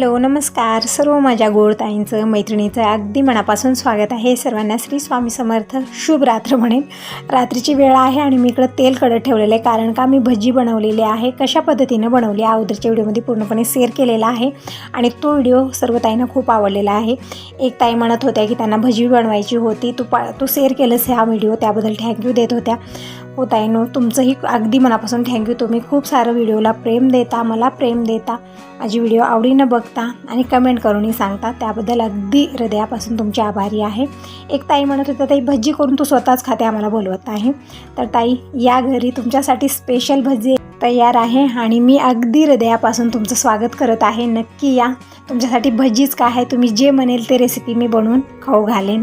Hello नमस्कार. सर्व माझ्या गोडताईंचं मैत्रिणीचं अगदी मनापासून स्वागत आहे. सर्वांना श्री स्वामी समर्थ. शुभ रात्र म्हणेन. रात्रीची वेळ आहे आणि मी इकडं तेल कडक ठेवलेलं आहे कारण का मी भजी बनवलेली आहे कशा पद्धतीनं बनवली आहे अगोदरच्या व्हिडिओमध्ये पूर्णपणे शेअर केलेला आहे. आणि तो व्हिडिओ सर्व ताईंना खूप आवडलेला आहे. एक ताई म्हणत होत्या की त्यांना भजी बनवायची होती. तू पा तू शेअर केलंस हा व्हिडिओ त्याबद्दल थँक्यू देत होत्या. हो ताईनो तुमचंही अगदी मनापासून थँक्यू तुम्ही खूप सारं व्हिडिओला प्रेम देता मला प्रेम देता. माझी व्हिडिओ आवडीनं बघता आणि कमेंट करूनही सांगता. त्याबद्दल अगदी हृदयापासून तुमची आभारी आहे. एक ताई म्हणत होत्या ताई भजी करून तू स्वतःच खाते आम्हाला बोलवत आहे तर ताई या घरी तुमच्यासाठी स्पेशल भजी तयार आहे आणि मी अगदी हृदयापासून तुमचं स्वागत करत आहे. नक्की या. तुमच्यासाठी भजीच काय आहे? तुम्ही जे म्हणेल ते रेसिपी मी बनवून खाऊ घालेन.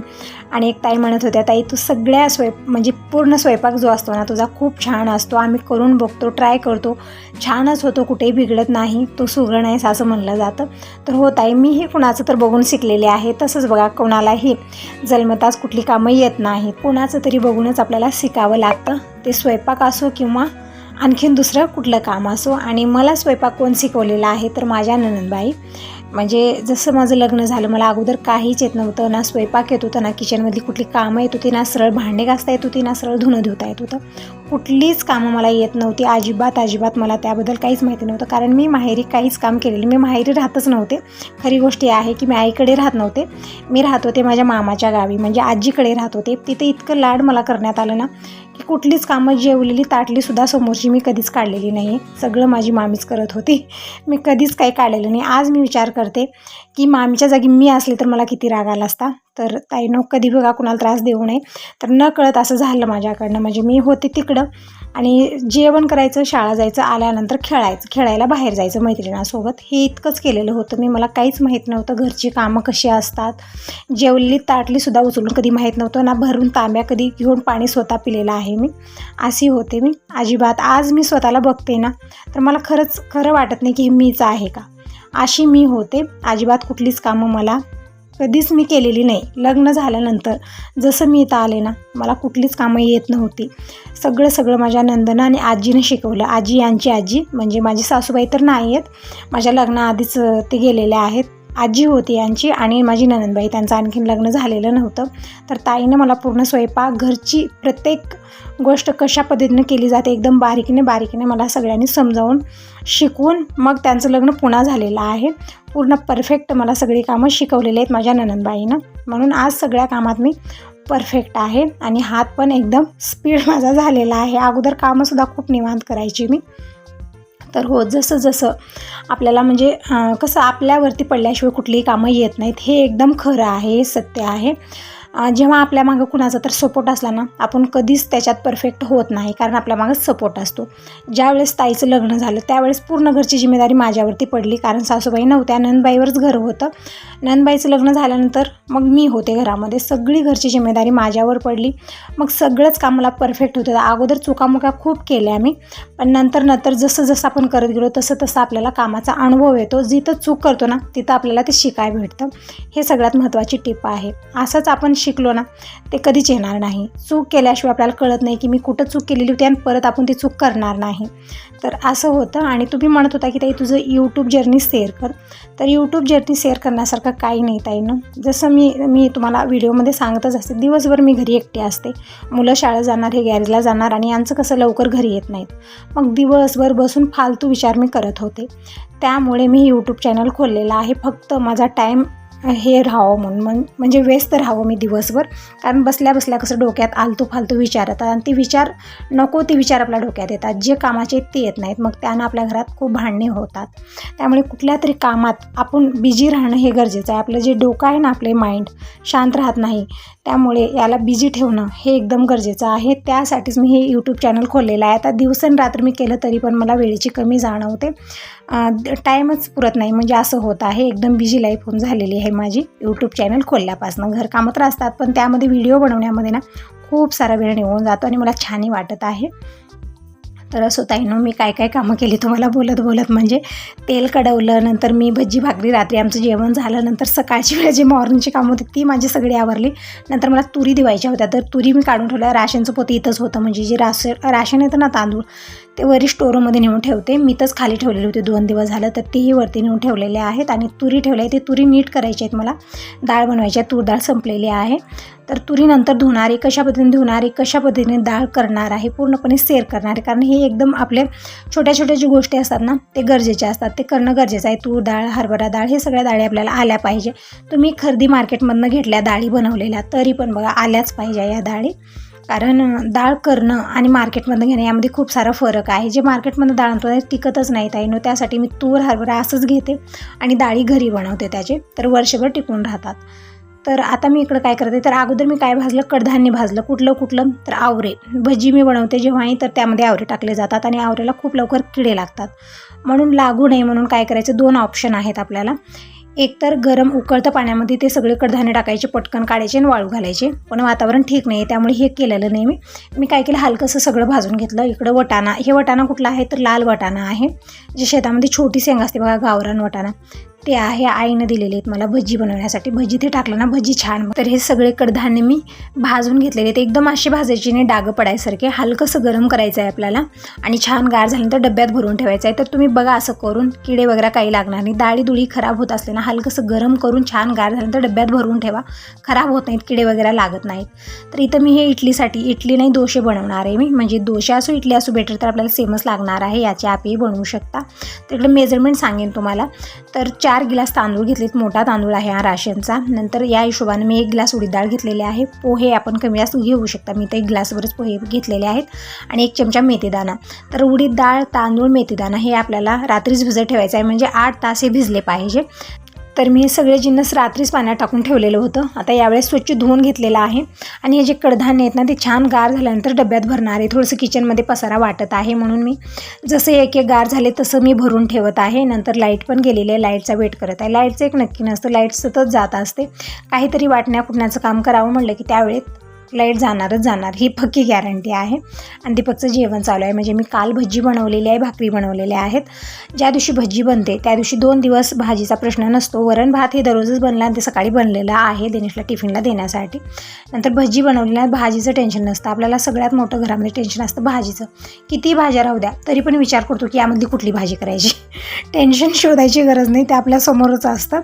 आणि एक ताई म्हणत होत्या ताई तू सगळ्या स्वयं म्हणजे पूर्ण स्वयंपाक जो असतो ना तुझा खूप छान असतो. आम्ही करून बघतो ट्राय करतो. छानच होतो कुठेही बिघडत नाही. तो सुगण आहेस असं म्हणलं जातं. तर हो ताई मीही कुणाचं तर बघून शिकलेले आहे. तसंच बघा कोणालाही जन्मताच कुठली कामं येत नाहीत कुणाचं तरी बघूनच आपल्याला शिकावं लागतं. ते स्वयंपाक असो किंवा आणखीन दुसरं कुठलं काम असो आणि मला स्वयंपाक कोण शिकवलेला आहे तर माझ्या ननंदबाई. म्हणजे जसं माझं लग्न झालं मला अगोदर काहीच येत नव्हतं ना स्वयंपाक येत होतं ना किचनमधली कुठली कामं येत होती ना सरळ भांडे घासता येत होती ना सरळ धुणं धुता येत होतं. कुठलीच कामं मला येत नव्हती. अजिबात अजिबात मला त्याबद्दल काहीच माहिती नव्हतं. कारण मी माहेरी काहीच काम केलेलं मी माहेरी राहतच नव्हते. खरी गोष्ट आहे की मी आईकडे राहत नव्हते. मी राहत होते माझ्या मामाच्या गावी. म्हणजे आजीकडे राहत होते. तिथे इतकं लाड मला करण्यात आलं ना की कुठलीच कामं जेवलेली ताटलीसुद्धा समोरची मी कधीच काढलेली नाही सगळं माझी मामीच करत होती. मी कधीच काही काढलेलं नाही. आज मी विचार करते की मामीच्या जागी मी असले तर मला किती राग आला असता? तर ताईनं कधी बघा कुणाला त्रास देऊ नये. तर न कळत असं झालं माझ्याकडनं. म्हणजे मी होते तिकडं. आणि जेवण करायचं शाळा जायचं आल्यानंतर खेळायचं खेळायला बाहेर जायचं मैत्रिणीसोबत. हे इतकंच केलेलं होतं. मी मला काहीच माहीत नव्हतं घरची कामं कशी असतात. जेवली ताटलीसुद्धा उचलून कधी माहीत नव्हतं. ना भरून तांब्या कधी घेऊन पाणी स्वतः पिलेलं आहे मी. अशी होते मी. अजिबात. आज मी स्वतःला बघते ना तर मला खरंच खरं वाटत नाही की हे मीच आहे का. अशी मी होते. अजिबात कुठलीच कामं मला कधीच मी केलेली नाही. लग्न झाल्यानंतर जसं मी इथं आले ना मला कुठलीच कामं येत नव्हती. सगळं सगळं माझ्या नंदनं आणि आजीने शिकवलं. आजी यांची आजी म्हणजे माझी सासूबाई तर नाही आहेत माझ्या लग्नाआधीच ते गेलेले आहेत. आजी होती यांची आणि माझी ननंदबाई. त्यांचं आणखीन लग्न झालेलं नव्हतं. तर ताईनं मला पूर्ण स्वयंपाक घरची प्रत्येक गोष्ट कशा पद्धतीनं केली जाते एकदम बारीकीने बारीकीने मला सगळ्यांनी समजावून शिकवून मग त्यांचं लग्न पुन्हा झालेलं आहे. पूर्ण परफेक्ट मला सगळी कामं शिकवलेली आहेत माझ्या ननंदबाईनं. म्हणून आज सगळ्या कामात मी परफेक्ट आहे आणि हात पण एकदम स्पीड माझा झालेला आहे. अगोदर कामंसुद्धा खूप निवांत करायची मी. तर हो जसं जसं आपल्याला म्हणजे कसं आपल्यावरती पडल्याशिवाय कुठलीही कामं येत नाहीत हे एकदम खरं आहे हे सत्य आहे. जेव्हा आपल्या मागं कुणाचा तर सपोर्ट असला ना आपण कधीच त्याच्यात परफेक्ट होत नाही कारण आपल्या मागं सपोर्ट असतो. ज्यावेळेस ताईचं लग्न झालं त्यावेळेस पूर्ण घरची जिम्मेदारी माझ्यावरती पडली कारण सासूबाई नव्हत्या नंदबाईवरच घर होतं. नंदबाईचं लग्न झाल्यानंतर मग मी होते घरामध्ये. सगळी घरची जिम्मेदारी माझ्यावर पडली. मग सगळंच काम मला परफेक्ट होतं. अगोदर चुकामुका खूप केल्या आम्ही पण नंतर नंतर जसं जसं आपण करत गेलो तसं तसं आपल्याला कामाचा अनुभव येतो. जिथं चूक करतो ना तिथं आपल्याला ते शिकाय भेटतं. हे सगळ्यात महत्त्वाची टिप आहे. असंच आपण शिकलो ना ते कधीच येणार नाही. चूक केल्याशिवाय आपल्याला कळत नाही की मी कुठं चूक केलेली होती आणि परत आपण ती चूक करणार नाही. तर असं होतं आणि तुम्ही म्हणत होता की ताई तुझं यूट्यूब जर्नी शेअर कर. तर यूट्यूब जर्नी शेअर करण्यासारखं काही नाही ताईनं जसं मी मी तुम्हाला व्हिडिओमध्ये सांगतच असते दिवसभर मी घरी एकटी असते. मुलं शाळेत जाणार हे गॅरेजला जाणार आणि यांचं कसं लवकर घरी येत नाहीत. मग दिवसभर बसून फालतू विचार मी करत होते. त्यामुळे मी यूट्यूब चॅनल खोललेला आहे. फक्त माझा टाईम हे राहावं म्हणून. मन म्हणजे व्यस्त राहावं मी दिवसभर. कारण बसल्या बसल्या कसं डोक्यात आलतू फालतू विचार येतात. आणि ते विचार नको ते विचार आपल्या डोक्यात येतात. जे कामाचे ते येत नाहीत. मग त्यानं आपल्या घरात खूप भांडणे होतात. त्यामुळे कुठल्या तरी कामात आपण बिझी राहणं हे गरजेचं आहे. आपलं जे डोकं आहे ना आपले माइंड शांत राहत नाही त्यामुळे याला बिझी ठेवणं हे एकदम गरजेचं आहे. त्यासाठीच मी हे यूट्यूब चॅनल खोललेलं आहे. आता दिवसेंरात्र मी केलं तरी पण मला वेळेची कमी जाणवते. टाईमच पुरत नाही. म्हणजे असं होत आहे. एकदम बिझी लाईफ होऊन झालेली आहे. माझी यूट्यूब चॅनल खोलल्यापासून. घरकामं तर असतात पण त्यामध्ये व्हिडिओ बनवण्यामध्ये ना खूप सारा वेळ निघून जातो आणि मला छानही वाटत आहे. तर असं ताईनं मी काय काय कामं केली तुम्हाला बोलत बोलत म्हणजे तेल कडवलं नंतर मी भजी भाकरी रात्री आमचं जेवण झालं नंतर सकाळची वेळ जी मॉर्निंगची कामं होती ती माझी सगळी आवरली. नंतर मला तुरी दिवायच्या होत्या तर तुरी मी काढून ठेवल्या. राशनचं पोतं इथंच होतं म्हणजे जे राशन राशन येतं ना तांदूळ ते वरी स्टोरमध्ये नेऊन ठेवते. मी तरच खाली ठेवलेले होते. दोन दिवस झालं तर तेही वरती नेऊन ठेवलेले आहेत आणि तुरी ठेवल्या आहे ते तुरी नीट करायची आहेत मला. डाळ बनवायची आहे. तूर डाळ संपलेली आहे. तर तुरीनंतर नंतर कशा पद्धतीने धुणार कशा पद्धतीने डाळ करणार आहे पूर्णपणे सेर करणार आहे. कारण हे एकदम आपले छोट्या छोट्या ज्या गोष्टी असतात ना ते गरजेचे असतात. ते करणं गरजेचं आहे. तूर डाळ हरभरा डाळ हे सगळ्या डाळी आपल्याला आल्या पाहिजे. तुम्ही खरेदी मार्केटमधनं घेतल्या डाळी बनवलेल्या तरी पण बघा आल्याच पाहिजे या डाळी. कारण डाळ करणं आणि मार्केटमधून घेणं यामध्ये खूप सारा फरक आहे. जे मार्केटमधून डाळ आणतो ते टिकतच नाहीत आहे न त्यासाठी मी तूर हरभरा असंच घेते आणि डाळी घरी बनवते त्याचे. तर वर्षभर टिकून राहतात. तर आता मी इकडं काय करते तर अगोदर मी काय भाजलं? कडधान्य भाजलं. कुठलं कुठलं? तर आवरे. भजी मी बनवते जेव्हाही तर त्यामध्ये आवरे टाकले जातात आणि आवरेला खूप लवकर किडे लागतात. म्हणून लागू नये म्हणून काय करायचं? दोन ऑप्शन आहेत आपल्याला. एकतर गरम उकळतं पाण्यामध्ये ते सगळे कडधान्य टाकायचे पटकन काढायचे आणि वाळू घालायचे. पण वातावरण ठीक नाही आहे त्यामुळे हे केलेलं नाही मी. मी काय केलं हलकंसं सगळं भाजून घेतलं. इकडं वटाणा हे वटाणा कुठला आहे? तर लाल वटाणा आहे. जे शेतामध्ये छोटी शेंगा असते बघा गावरान वटाणा. ते आहे आईनं दिलेले आहेत. मला भजी बनवण्यासाठी. भजी ते टाकलं ना भजी छान. तर हे सगळे कडधान्य मी भाजून घेतलेले ते एकदम असे भाजायची नाही डागं पडायसारखे. हलकंसं गरम करायचं आहे आपल्याला. आणि छान गार झाल्यानंतर डब्यात भरून ठेवायचं आहे तर तुम्ही बघा असं करून किडे वगैरे काही लागणार नाही. डाळी दुळी खराब होत असले ना हलकंसं गरम करून छान गार झाल्यानंतर डब्यात भरून ठेवा. खराब होत नाहीत किडे वगैरे लागत नाहीत. तर इथं मी हे इडलीसाठी इडली नाही दोशे बनवणार आहे मी. म्हणजे दोशे असो इडली असो बेटर तर आपल्याला सेमच लागणार आहे. याचे आपही बनवू शकता. तर इकडे मेजरमेंट सांगेन तुम्हाला. तर चार चार गिलास तांदूळ घेतलेत मोठा तांदूळ आहे हा राशनचा. नंतर या हिशोबाने मी एक ग्लास उडीद डाळ घेतलेले आहे. पोहे आपण कमी जास्त घेऊ शकता. मी तर एक ग्लासवरच पोहे घेतलेले आहेत. आणि एक चमचा मेथीदाणा तर उडीद डाळ तांदूळ मेथीदाणा हे आपल्याला रात्रीच भिजत ठेवायचं आहे. म्हणजे आठ तास हे भिजले पाहिजे. तर मी हे सगळे जिन्नस रात्रीच पाण्यात टाकून ठेवलेलं होतं. आता यावेळेस स्वच्छ धुवून घेतलेलं आहे. आणि हे जे कडधान्य आहेत ना ते छान गार झाल्यानंतर डब्यात भरणार आहे. थोडंसं किचनमध्ये पसारा वाटत आहे म्हणून मी. जसं एक एक गार झाले तसं मी भरून ठेवत आहे. नंतर लाइट पण गेलेली आहे. लाईटचा वेट करत आहे. लाईटचं एक नक्की नसतं. लाइट सतत जात असते. काहीतरी वाटण्या कुटण्याचं काम करावं म्हटलं की त्यावेळेत लाइट जाणारच जाणार ही पक्की गॅरंटी आहे. आणि दीपकचं जेवण चालू आहे. म्हणजे मी काल भजी बनवलेली आहे भाकरी बनवलेल्या आहेत. ज्या दिवशी भजी बनते त्या दिवशी दोन दिवस भाजीचा प्रश्न नसतो. वरण भात हे दररोजच बनला आणि ते सकाळी बनलेलं आहे दिनेशला टिफिनला देण्यासाठी. नंतर भजी बनवलेल्या भाजीचं टेन्शन नसतं. आपल्याला सगळ्यात मोठं घरामध्ये टेन्शन असतं भाजीचं. किती भाज्या राहू द्या तरी पण विचार करतो की यामधली कुठली भाजी करायची? टेन्शन शोधायची गरज नाही ते आपल्या समोरच असतं.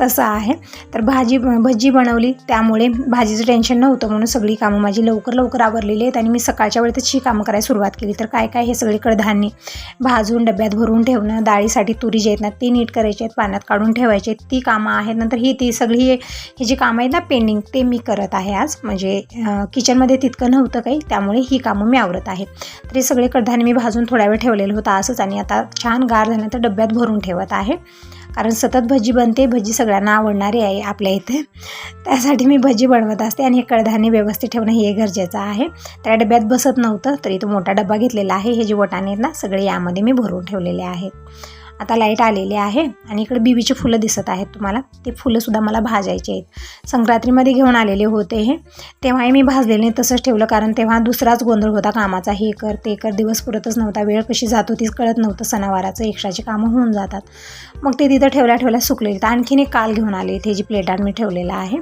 तसं आहे. तर भाजी भजी बनवली त्यामुळे भाजीचं टेन्शन नव्हतं म्हणून सगळं सगळी कामं माझी लवकर लवकर आवरलेली आहेत आणि मी सकाळच्या वेळेतच ही कामं करायला सुरुवात केली. तर काय काय हे सगळे कडधान्य भाजून डब्यात भरून ठेवणं डाळीसाठी तुरी जे आहेत ना ती नीट करायचे आहेत पाण्यात काढून ठेवायचे आहेत. ती कामं आहेत. नंतर ही ती सगळी हे ही जी कामं आहेत ना पेंडिंग ते मी करत आहे आज. म्हणजे किचनमध्ये तितकं नव्हतं काही त्यामुळे ही कामं मी आवरत आहे. तर हे सगळे कडधान्य मी भाजून थोड्या वेळ ठेवलेलं होतं असंच आणि आता छान गार झाल्यानंतर डब्यात भरून ठेवत आहे. कारण सतत भजी बनते भजी सगळ्यांना आवडणारी आहे आपल्या इथे. त्यासाठी मी भजी बनवत असते आणि हे कडधान्य व्यवस्थित ठेवणं हे गरजेचं आहे. त्या डब्यात बसत नव्हतं तरी तो मोठा डबा घेतलेला आहे. हे जे वटाणे आहेत ना सगळे यामध्ये मी भरून ठेवलेले आहेत. आता लाइट आलेली आहे आणि इकडे बीबीचे फुलं दिसत आहेत तुम्हाला. ते फुलंसुद्धा मला भाजायचे आहेत. संक्रांतीमध्ये घेऊन आलेले होते हे. तेव्हाही मी भाजलेले तसंच ठेवलं. कारण तेव्हा दुसराच गोंधळ होता कामाचा. हे कर ते कर. दिवस पुरतच नव्हता. वेळ कशी जात होतीच कळत नव्हतं. सणावाराचं एक्स्ट्राची कामं होऊन जातात. मग ते तिथं ठेवल्या ठेवल्या सुकलेली तर आणखीन एक काल घेऊन आले इथे जी प्लेटात मी ठेवलेलं आहे.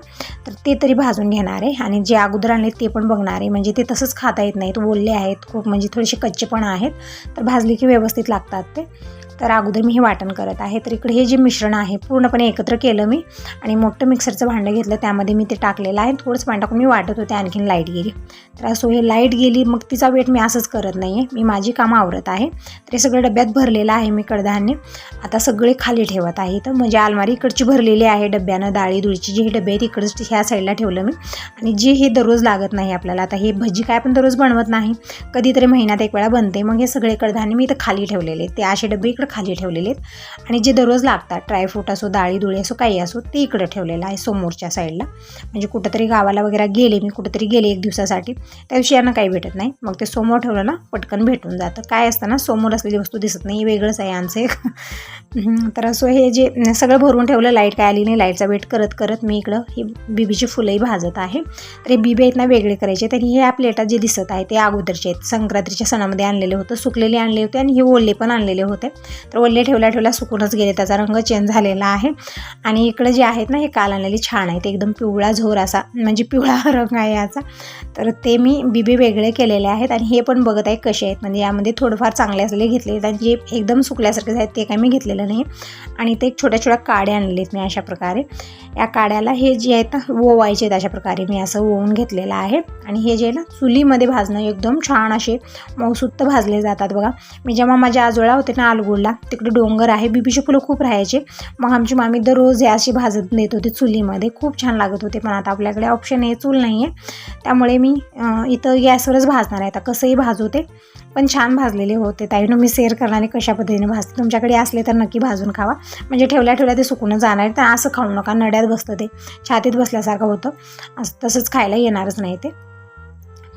तर ते तरी भाजून घेणार आहे. आणि जे अगोदर आणले ते पण बघणार आहे. म्हणजे ते तसंच खाता येत नाहीत. बोलले आहेत खूप. म्हणजे थोडेसे कच्चे पण आहेत. तर भाजले की व्यवस्थित लागतात ते. तर अगोदर मी हे वाटण करत आहे. तर इकडे हे जे मिश्रण आहे पूर्णपणे एकत्र केलं मी आणि मोठं मिक्सरचं भांडं घेतलं. त्यामध्ये मी ते टाकलेलं आहे. थोडंसं पाणी टाकून मी वाटत होते आणखीन लाइट गेली. तर असो हे लाइट गेली मग तिचा वेट मी असंच करत नाही आहे मी माझी कामं आवरत आहे. तर हे सगळं डब्यात भरलेलं आहे मी कडधान्य. आता सगळे खाली ठेवत आहे तर म्हणजे अलमारी इकडची भरलेली आहे डब्यानं. डाळी दुळीची जी हे डबे आहेत इकडंच ह्या साईडला ठेवलं मी. आणि जे हे दररोज लागत नाही आपल्याला आता हे भजी काय पण दररोज बनवत नाही. कधीतरी महिन्यात एक वेळा बनते. मग हे सगळे कडधान्य मी इथं खाली ठेवलेले ते असे डबे इकडे खाली ठेवलेले आहेत. आणि जे दररोज लागतात ड्रायफ्रूट असो डाळी दुळी असो काही असो ते इकडं ठेवलेलं आहे समोरच्या साईडला. म्हणजे कुठंतरी गावाला वगैरे गेले मी कुठंतरी गेले एक दिवसासाठी त्या दिवशी यांना काही भेटत नाही. मग ते समोर ठेवलं ना पटकन भेटून जातं. काय असतं ना समोर असलेली वस्तू दिसत नाही वेगळंच आहे यांचं एक. तर असं हे जे सगळं भरून ठेवलं लाइट काय आली नाही लाईटचा वेट करत करत मी इकडं ही बिबीची फुलंही भाजत आहे. तर हे बिबी आहेत ना वेगळे करायचे. तर हे या प्लेटात जे दिसत आहे ते अगोदरचे आहेत. संक्रांतीच्या सणामध्ये आणलेले होते सुकलेले आणले होते आणि हे ओले पण आणलेले होते. तर ओले ठेवल्या ठेवल्या सुकूनच गेले त्याचा रंग चेंज झालेला आहे. आणि इकडं जे आहेत ना हे काल आणलेले छान आहेत. एकदम पिवळा झोर असा म्हणजे पिवळा रंग आहे याचा. तर ते मी बिबे वेगळे केलेले आहेत आणि हे पण बघत आहे कसे आहेत. म्हणजे यामध्ये थोडंफार चांगले असलेले घेतले आहेत आणि जे एकदम सुकल्यासारखेच आहेत ते काही मी घेतलेलं नाही. आणि ते छोट्या छोट्या काड्या आणलेत आहेत मी अशा प्रकारे. या काड्याला हे जे आहेत ना ओवायचे आहेत अशा प्रकारे मी असं ओवून घेतलेलं आहे. आणि हे जे आहे ना चुलीमध्ये भाजणं एकदम छान असे मौसूत्त भाजले जातात बघा. मी जेव्हा माझ्या आजोळा होते ना आलगुडला तिकडे डोंगर आहे. बिबीचे फुलं खूप राहायचे. मग आमची मामी दररोज हे अशी भाजत नेत होती चुलीमध्ये. खूप छान लागत होते पण आता आपल्याकडे ऑप्शन आहे चूल नाही आहे त्यामुळे मी इथं गॅसवरच भाजणार आहे. आता कसंही भाजवते पण छान भाजलेले होते. ताईनं मी शेअर करणार कशा पद्धतीने भाजते. तुमच्याकडे असले तर नक्की भाजून खावा. म्हणजे ठेवल्या ठेवल्या ते सुकून जाणार तर असं खाऊ नका. नड्यात बसतं ते. छातीत बसल्यासारखं होतं. असं तसंच खायला येणारच नाही ते.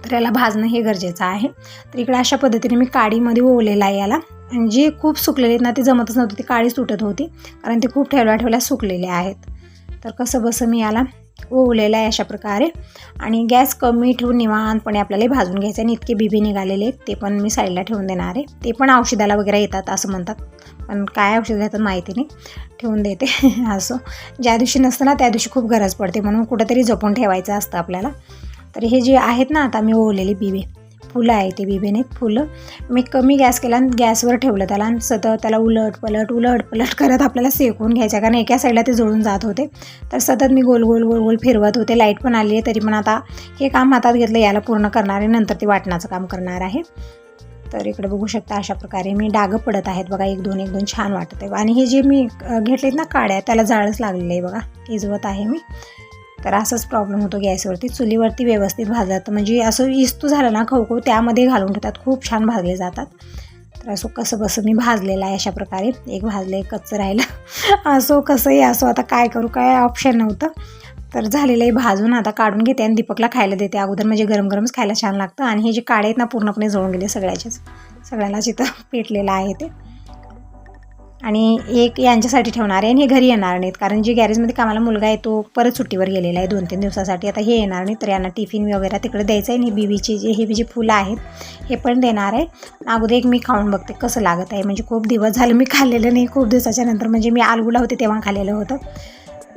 तर याला भाजणं हे गरजेचं आहे. तर इकडे अशा पद्धतीने मी काडीमध्ये ओवलेलं आहे याला. आणि जे खूप सुकलेले आहेत ना ते जमतच नव्हते ती काळी सुटत होती. कारण ते खूप ठेवल्या ठेवल्या सुकलेले आहेत. तर कसं बसं मी याला ओवलेलं आहे अशा प्रकारे. आणि गॅस कमी ठेवून निवांतपणे आपल्याला हे भाजून घ्यायचं आणि इतके बिबी निघालेले आहेत ते पण मी साईडला ठेवून देणार आहे. ते पण औषधाला वगैरे येतात असं म्हणतात. पण काय औषध येतात माहिती नाही. ठेवून देते असं. ज्या दिवशी नसतं ना त्या दिवशी खूप गरज पडते. म्हणून कुठंतरी जपून ठेवायचं असतं आपल्याला. तर हे जे आहेत ना आता मी ओवलेले बिबे फुलं आहे ते बिबेने फुलं. मी कमी गॅस केला आणि गॅसवर ठेवलं त्याला आणि सतत त्याला उलट पलट उलट पलट करत आपल्याला सेकून घ्यायचं कारण एका साईडला ते जळून जात होते. तर सतत मी गोल गोल गोल गोल फिरवत होते. लाइट पण आली आहे तरी पण आता हे काम हातात घेतलं याला पूर्ण करणार आहे. नंतर ते वाटणाचं काम करणार आहे. तर इकडे बघू शकता अशा प्रकारे मी डागं पडत आहेत बघा एक दोन एक दोन छान वाटत आहे आणि हे जे मी घेतलेत ना काड्या त्याला जाळच लागलेलं आहे बघा इजवत आहे मी. तर असंच प्रॉब्लेम होतो गॅसवरती. चुलीवरती व्यवस्थित भाजत म्हणजे असं इस्तू झालं ना खवखव त्यामध्ये घालून ठेवतात. खूप छान भाजले जातात. तर असो कसं बसं मी भाजलेलं आहे अशा प्रकारे. एक भाजलं एक कच्चं राहिलं. असो कसंही असो आता काय करू काय ऑप्शन नव्हतं. तर झालेलं आहे भाजून. आता काढून घेते आणि दीपकला खायला देते. अगोदर म्हणजे गरम गरमच खायला छान लागतं. आणि हे जे काळे आहेत ना पूर्णपणे जळून गेले सगळ्याचेच. सगळ्यालाच इथं पेटलेलं आहे ते. आणि एक यांच्यासाठी ठेवणार आहे आणि हे घरी येणार नाहीत. कारण जे गॅरेजमध्ये कामाला मुलगा आहे तो परत सुट्टीवर गेलेला आहे दोन तीन दिवसासाठी. आता हे येणार नाही तर यांना टिफिन वगैरे तिकडे द्यायचं आहे आणि बीबीचे जे हे जे फुलं आहेत हे पण देणार आहे. अगोदर एक मी खाऊन बघते कसं लागत आहे. म्हणजे खूप दिवस झालं मी खाल्लेलं नाही. खूप दिवसाच्या नंतर म्हणजे मी आलगुला होते तेव्हा खाल्लेलं होतं.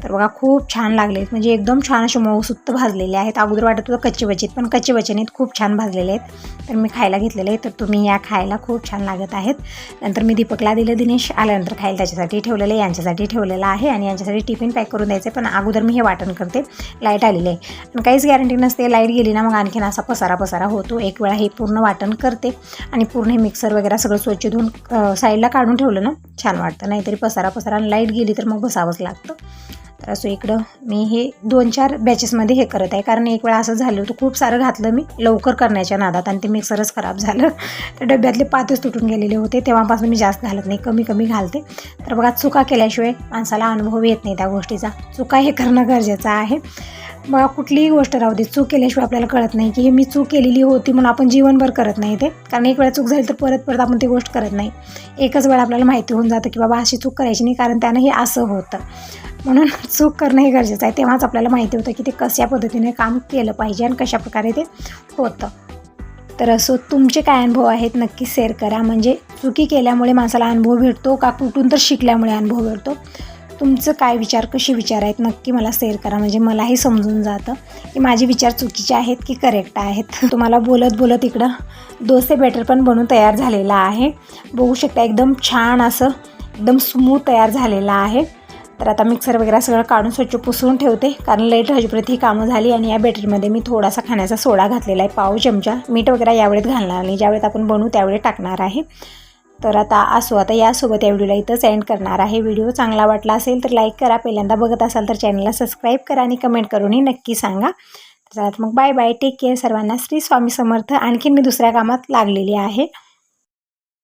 तर बघा खूप छान लागले म्हणजे एकदम छान असे मऊसुत्त भाजलेले आहेत. अगोदर वाटत होतं कच्चे पण कच्चे बचनीत खूप छान भाजलेले आहेत. तर मी खायला घेतलेले आहेत. तर तुम्ही या खायला खूप छान लागत आहेत. नंतर मी दीपकला दिलं दिनेश आल्यानंतर खायला त्याच्यासाठी ठेवलेलं आहे यांच्यासाठी ठेवलेलं आहे आणि यांच्यासाठी टिफिन पॅक करून द्यायचं पण अगोदर मी हे वाटण करते. लाइट आलेली आहे. पण काहीच गॅरंटी नसते लाइट गेली ना मग आणखीन असा पसारा पसारा होतो. एक वेळा हे पूर्ण वाटण करते आणि पूर्ण हे मिक्सर वगैरे सगळं स्वच्छ धुवून साईडला काढून ठेवलं ना छान वाटतं. नाहीतरी पसारा पसारा आणि लाइट गेली तर मग बसावंच लागतं. तर असं इकडं मी हे दोन चार बॅचेसमध्ये हे करत आहे. कारण एक वेळा असं झालं होतं खूप सारं घातलं मी लवकर करण्याच्या नादात आणि ते मिक्सरच खराब झालं. तर डब्यातले पातच तुटून गेलेले होते. तेव्हापासून मी जास्त घालत नाही कमी कमी घालते. तर बघा चुका केल्याशिवाय माणसाला अनुभव येत नाही त्या गोष्टीचा. चुका हे करणं गरजेचं आहे. बघा कुठलीही गोष्ट राहू दे. चूक केल्याशिवाय आपल्याला कळत नाही की हे मी चूक केलेली होती म्हणून आपण जीवनभर करत नाही ते. कारण एक वेळा चूक झाली तर परत परत आपण ती गोष्ट करत नाही. एकच वेळा आपल्याला माहिती होऊन जातं की बाबा अशी चूक करायची नाही कारण त्यानं हे असं होतं. म्हणून चूक करणं हे गरजेचं आहे. तेव्हाच आपल्याला माहिती होतं की ते कशा पद्धतीने काम केलं पाहिजे आणि कशा प्रकारे ते होतं. तर असो तुमचे काय अनुभव आहेत नक्की शेअर करा. म्हणजे चुकी केल्यामुळे माणसाला अनुभव भेटतो का कुठून तर शिकल्यामुळे अनुभव भेटतो. तुमचं काय विचार कसे विचार आहेत नक्की मला शेअर करा. म्हणजे मलाही समजून जातं की माझे विचार चुकीचे आहेत की करेक्ट आहेत. तुम्हाला बोलत बोलत इकडं डोसे बॅटर पण बनून तयार झालेला आहे. बघू शकता एकदम छान असं एकदम स्मूथ तयार झालेलं आहे. तर आता मिक्सर वगैरे सगळं काढून स्वच्छ पुसून ठेवते. कारण लेट होईपर्यंत ही कामं झाली आणि या बॅटरीमध्ये मी थोडासा खाण्याचा सोडा घातलेला आहे. पाव चमचा मीठ वगैरे यावेळेत घालणार नाही. ज्यावेळेत आपण बनवू त्यावेळी टाकणार आहे. तर आता असो आता यासोबत या व्हिडिओला इथंच एंड करणार आहे. व्हिडिओ चांगला वाटला असेल तर लाईक करा. पहिल्यांदा बघत असाल तर चॅनलला सबस्क्राईब करा आणि कमेंट करूनही नक्की सांगा. तर तर मग बाय बाय टेक केअर सर्वांना श्री स्वामी समर्थ. आणखीन मी दुसऱ्या कामात लागलेली आहे.